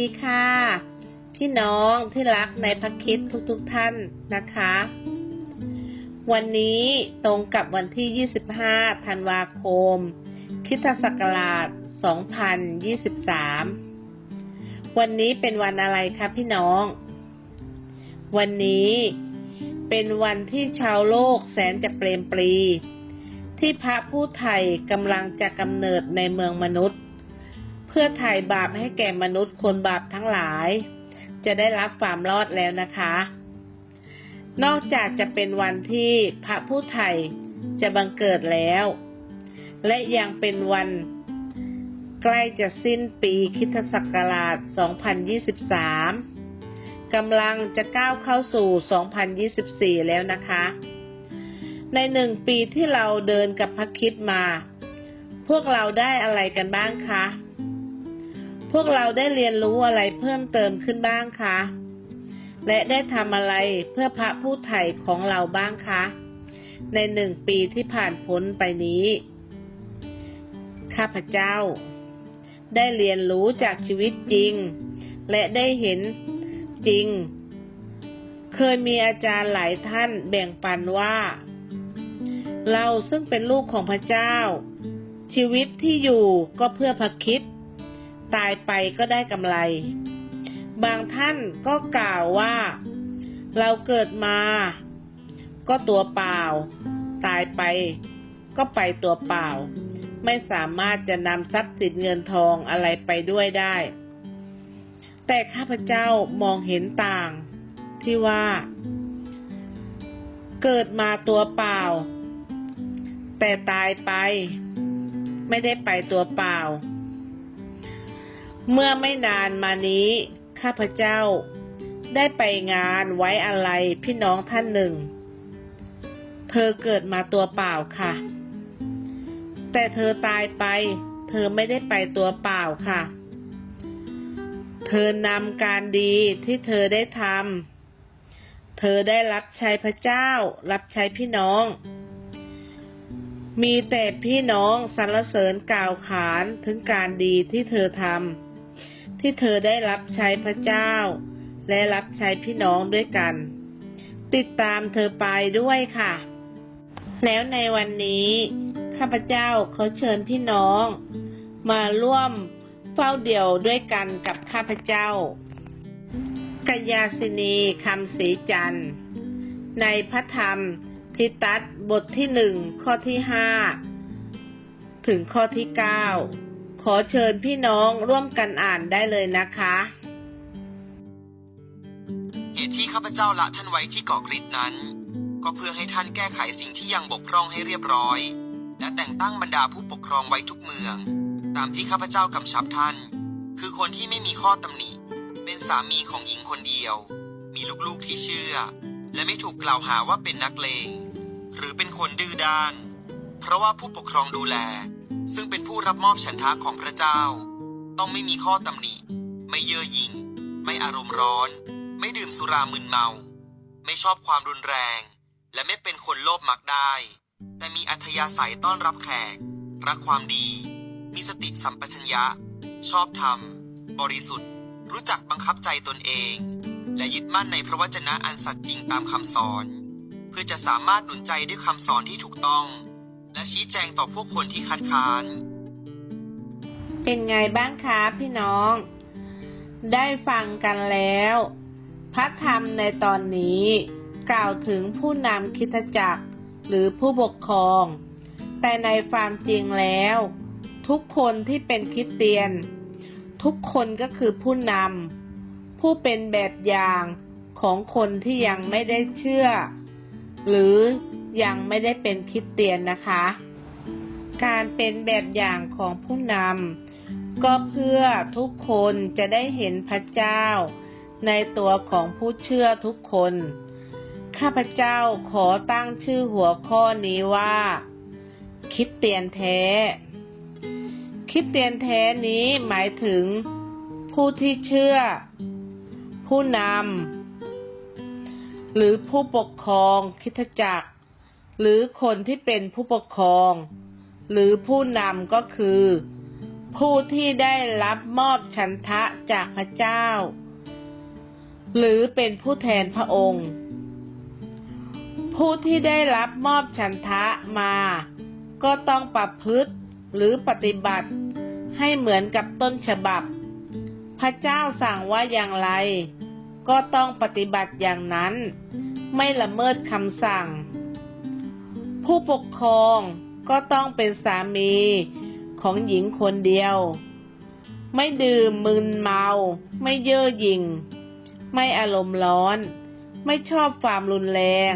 ดีค่ะ พี่น้องที่รักในพระคิดทุกๆทท่านนะคะ วันนี้ตรงกับวันที่ 25 ธันวาคมคริสตศักราช 2023 วันนี้เป็นวันอะไรคะพี่น้อง วันนี้เป็นวันที่ชาวโลกแสนจะเปรมปรี ที่พระผู้ไทยกำลังจะกำเนิดในเมืองมนุษย์ เพื่อไถ่บาปให้แก่มนุษย์คนบาปทั้งหลาย จะได้รับความรอดแล้วนะคะ นอกจากจะเป็นวันที่พระผู้ไทยจะบังเกิดแล้ว และยังเป็นวันใกล้จะสิ้นปีคริสตศักราช 2023 กำลังจะก้าวเข้าสู่ 2024 แล้วนะคะ ในหนึ่งปีที่เราเดินกับพระคิดมา พวกเราได้อะไรกันบ้างคะ พวกเราได้เรียนรู้อะไรเพิ่มเติมขึ้นบ้างคะ และได้ทำอะไรเพื่อพระผู้ไถ่ของเราบ้างคะ ในหนึ่งปีที่ผ่านพ้นไปนี้ ข้าพเจ้า ได้เรียนรู้จากชีวิตจริง และได้เห็นจริง เคยมีอาจารย์หลายท่านแบ่งปันว่า เราซึ่งเป็นลูกของพระเจ้า ชีวิตที่อยู่ก็เพื่อพระคิด ตายไปก็ได้กำไร บางท่านก็กล่าวว่า เราเกิดมา ก็ตัวเปล่า ตายไป ก็ไปตัวเปล่า ไม่สามารถจะนำทรัพย์สินเงินทองอะไรไปด้วยได้ แต่ข้าพเจ้ามองเห็นต่าง ที่ว่า เกิดมาตัวเปล่า แต่ตายไป ไม่ได้ไปตัวเปล่า เมื่อไม่นานมานี้ ข้าพเจ้า ได้ไปงานไว้อะไรพี่น้องท่านหนึ่ง เธอเกิดมาตัวเปล่าค่ะ แต่เธอตายไป เธอไม่ได้ไปตัวเปล่าค่ะ เธอนำการดีที่เธอได้ทำเธอได้รับใช้พระเจ้า รับใช้พี่น้องมีแต่พี่น้องสรรเสริญกล่าวขานถึงการดีที่เธอทำ ที่เธอได้รับใช้พระเจ้า และรับใช้พี่น้องด้วยกัน ติดตามเธอไปด้วยค่ะ แล้วในวันนี้ข้าพเจ้าเขาเชิญพี่น้อง มาร่วมเฝ้าเดี่ยวด้วยกันกับข้าพเจ้า กัญญาสินีคำศรีจันทร์ ในพระธรรมทิตัสบทที่หนึ่งข้อที่ห้าถึงข้อที่เก้า ขอเชิญพี่น้องร่วมกันอ่านได้เลยนะคะ เหตุที่ข้าพเจ้าละท่านไว้ที่เกาะกริดนั้น ก็เพื่อให้ท่านแก้ไขสิ่งที่ยังบกพร่องให้เรียบร้อย และแต่งตั้งบรรดาผู้ปกครองไว้ทุกเมือง ตามที่ข้าพเจ้ากำชับท่าน คือคนที่ไม่มีข้อตำหนิ เป็นสามีของหญิงคนเดียว มีลูกๆที่เชื่อ และไม่ถูกกล่าวหาว่าเป็นนักเลง หรือเป็นคนดื้อด้าน เพราะว่าผู้ปกครองดูแล ซึ่งเป็นผู้รับมอบฉันทะของพระเจ้า ต้องไม่มีข้อตำหนิ ไม่เย่อหยิ่ง ไม่อารมณ์ร้อน ไม่ดื่มสุรามึนเมา ไม่ชอบความรุนแรง และไม่เป็นคนโลภมักได้ แต่มีอัธยาศัยต้อนรับแขก รักความดี มีสติสัมปชัญญะ ชอบธรรม บริสุทธิ์ รู้จักบังคับใจตนเอง และยึดมั่นในพระวจนะอันสัตย์จริงตามคำสอน เพื่อจะสามารถหนุนใจด้วยคำสอนที่ถูกต้อง และชี้แจงต่อพวกคนที่คัดค้าน เป็นไงบ้างคะพี่น้อง ได้ฟังกันแล้ว พระธรรมในตอนนี้กล่าวถึงผู้นำคริสตจักรหรือผู้ปกครอง แต่ในความจริงแล้ว ทุกคนที่เป็นคริสเตียน ทุกคนก็คือผู้นำผู้เป็นแบบอย่างของคนที่ยังไม่ได้เชื่อ หรือ ยังไม่ได้เป็นคริสเตียนนะคะ การเป็นแบบอย่างของผู้นำก็เพื่อทุกคนจะได้เห็นพระเจ้า ในตัวของผู้เชื่อทุกคน ข้าพเจ้าขอตั้งชื่อหัวข้อนี้ว่าคิดเตียนแท้ คิดเตียนแท้นี้หมายถึง ผู้ที่เชื่อ ผู้นำหรือผู้ปกครองคริสตจักร หรือคนที่เป็นผู้ปกครอง หรือผู้นำก็คือ ผู้ที่ได้รับมอบฉันทะจากพระเจ้า หรือเป็นผู้แทนพระองค์ ผู้ที่ได้รับมอบฉันทะมา ก็ต้องประพฤติหรือปฏิบัติให้เหมือนกับต้นฉบับ พระเจ้าสั่งว่าอย่างไร ก็ต้องปฏิบัติอย่างนั้น ไม่ละเมิดคำสั่ง ผู้ปกครองก็ต้องเป็นสามีของหญิงคนเดียว ไม่ดื่มมึนเมา ไม่เย่อหยิ่ง ไม่อารมณ์ร้อน ไม่ชอบความรุนแรง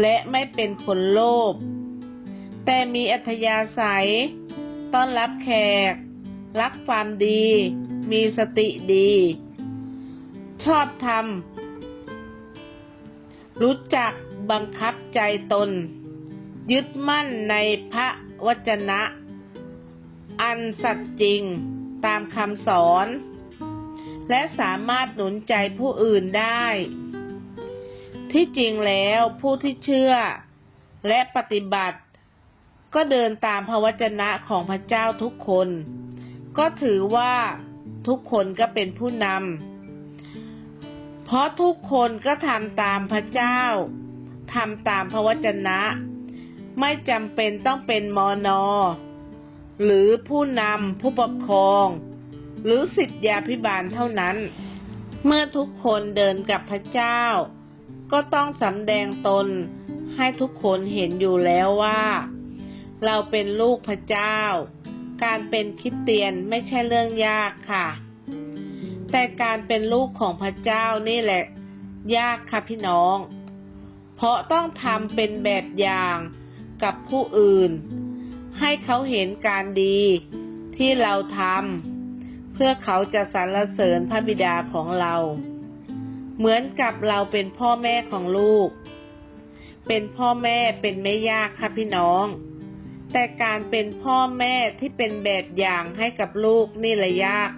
และไม่เป็นคนโลภแต่มีอัธยาศัย ต้อนรับแขก รักความดี มีสติดี ชอบทำ รู้จักบังคับใจตน ยึดมั่นในพระวจนะ อันสัตย์จริงตามคำสอน และสามารถหนุนใจผู้อื่นได้ ที่จริงแล้วผู้ที่เชื่อและปฏิบัติ ก็เดินตามพระวจนะของพระเจ้าทุกคน ก็ถือว่าทุกคนก็เป็นผู้นำ เพราะทุกคนก็ทำตามพระเจ้าทำตามพระวจนะ ไม่จำเป็นต้องเป็นมอนอหรือผู้นำผู้ปกครอง หรือสิทธยาพิบาลเท่านั้น เมื่อทุกคนเดินกับพระเจ้า ก็ต้องสำแดงตนให้ทุกคนเห็นอยู่แล้วว่า เราเป็นลูกพระเจ้า การเป็นคิดเตียนไม่ใช่เรื่องยากค่ะ แต่การเป็นลูกของพระเจ้านี่แหละ ยากค่ะพี่น้อง เพราะต้องทำเป็นแบบอย่างกับผู้อื่น ให้เขาเห็นการดีที่เราทำเพื่อเขาจะสรรเสริญพระบิดาของเรา เหมือนกับเราเป็นพ่อแม่ของลูก เป็นพ่อแม่เป็นไม่ยากค่ะพี่น้อง แต่การเป็นพ่อแม่ที่เป็นแบบอย่างให้กับลูกนี่แหละยาก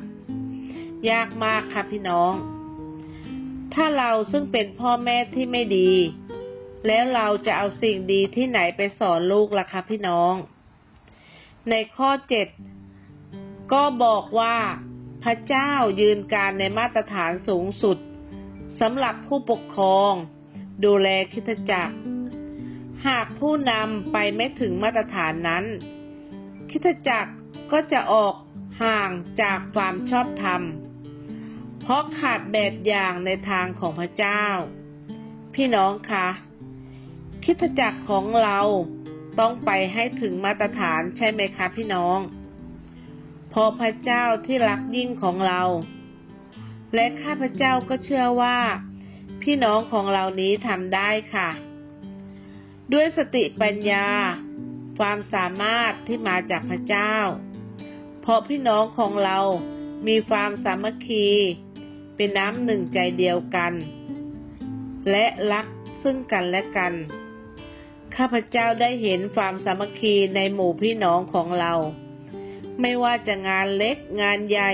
ยากมากค่ะพี่น้อง ถ้าเราซึ่งเป็นพ่อแม่ที่ไม่ดี แล้วเราจะเอาสิ่งดีที่ไหนไปสอนลูกล่ะคะพี่น้อง ในข้อเจ็ดก็บอกว่าพระเจ้ายืนการในมาตรฐานสูงสุดสำหรับผู้ปกครอง ดูแลคิดจักร หากผู้นำไปไม่ถึงมาตรฐานนั้น คิดจักรก็จะออกห่างจากความชอบธรรม เพราะขาดแบบอย่างในทางของพระเจ้า พี่น้องคะคิดจักรของเราต้องไปให้ถึงมาตรฐานใช่ไหมคะพี่น้องเพราะพระเจ้าที่รักยิ่งของเรา และข้าพระเจ้าก็เชื่อว่า พี่น้องของเรานี้ทำได้ค่ะ ด้วยสติปัญญา ความสามารถที่มาจากพระเจ้า เพราะพี่น้องของเรามีความสามัคคี เป็นน้ำหนึ่งใจเดียวกัน และรักซึ่งกันและกัน ข้าพเจ้าได้เห็นความสามัคคีในหมู่พี่น้องของเรา ไม่ว่าจะงานเล็กงานใหญ่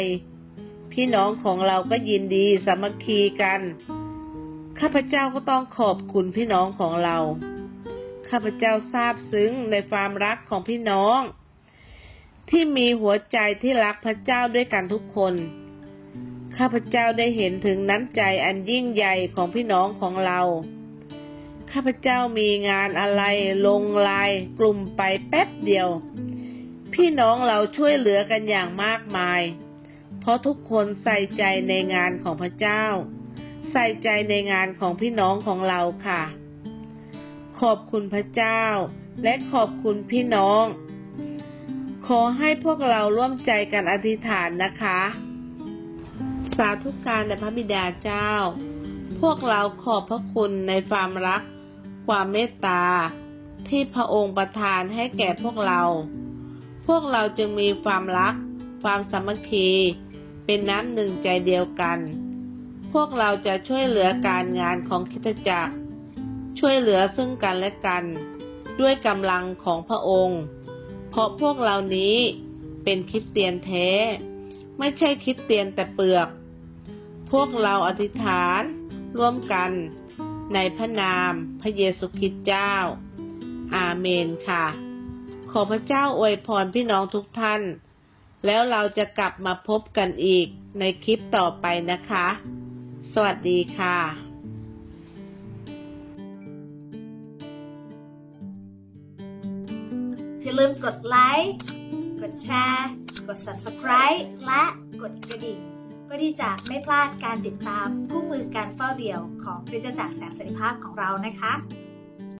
พี่น้องของเราก็ยินดีสามัคคีกัน ข้าพเจ้าก็ต้องขอบคุณพี่น้องของเรา ข้าพเจ้าซาบซึ้งในความรักของพี่น้อง ที่มีหัวใจที่รักพระเจ้าด้วยกันทุกคน ข้าพเจ้าได้เห็นถึงน้ำใจอันยิ่งใหญ่ของพี่น้องของเรา ข้าพเจ้ามีงานอะไรลงลายกลุ่มไปแป๊บเดียว พี่น้องเราช่วยเหลือกันอย่างมากมาย เพราะทุกคนใส่ใจในงานของพระเจ้า ใส่ใจในงานของพี่น้องของเราค่ะ ขอบคุณพระเจ้า และขอบคุณพี่น้อง ขอให้พวกเราร่วมใจกันอธิษฐานนะคะ สาธุการในพระบิดาเจ้า พวกเราขอบพระคุณในความรัก ความเมตตา ที่พระองค์ประทานให้แก่พวกเรา พวกเราจึงมีความรัก ความสามัคคี เป็นน้ำหนึ่งใจเดียวกัน พวกเราจะช่วยเหลือการงานของคิตจักร ช่วยเหลือซึ่งกันและกัน ด้วยกำลังของพระองค์ เพราะพวกเรานี้เป็นคริสเตียนแท้ ไม่ใช่คริสเตียนแต่เปลือก พวกเราอธิษฐานร่วมกันในพระนามพระเยซูคริสต์เจ้า อาเมนค่ะ ขอพระเจ้าอวยพรพี่น้องทุกท่าน แล้วเราจะกลับมาพบกันอีกในคลิปต่อไปนะคะ สวัสดีค่ะอย่าลืมกดไลค์ กดแชร์ กด subscribe และกดกระดิ่ง พื่อที่จะไม่พลาดการติดตามคู่มือการเฝ้าเดี่ยวของคริสตจักรแสงสันติภาพของเรานะคะ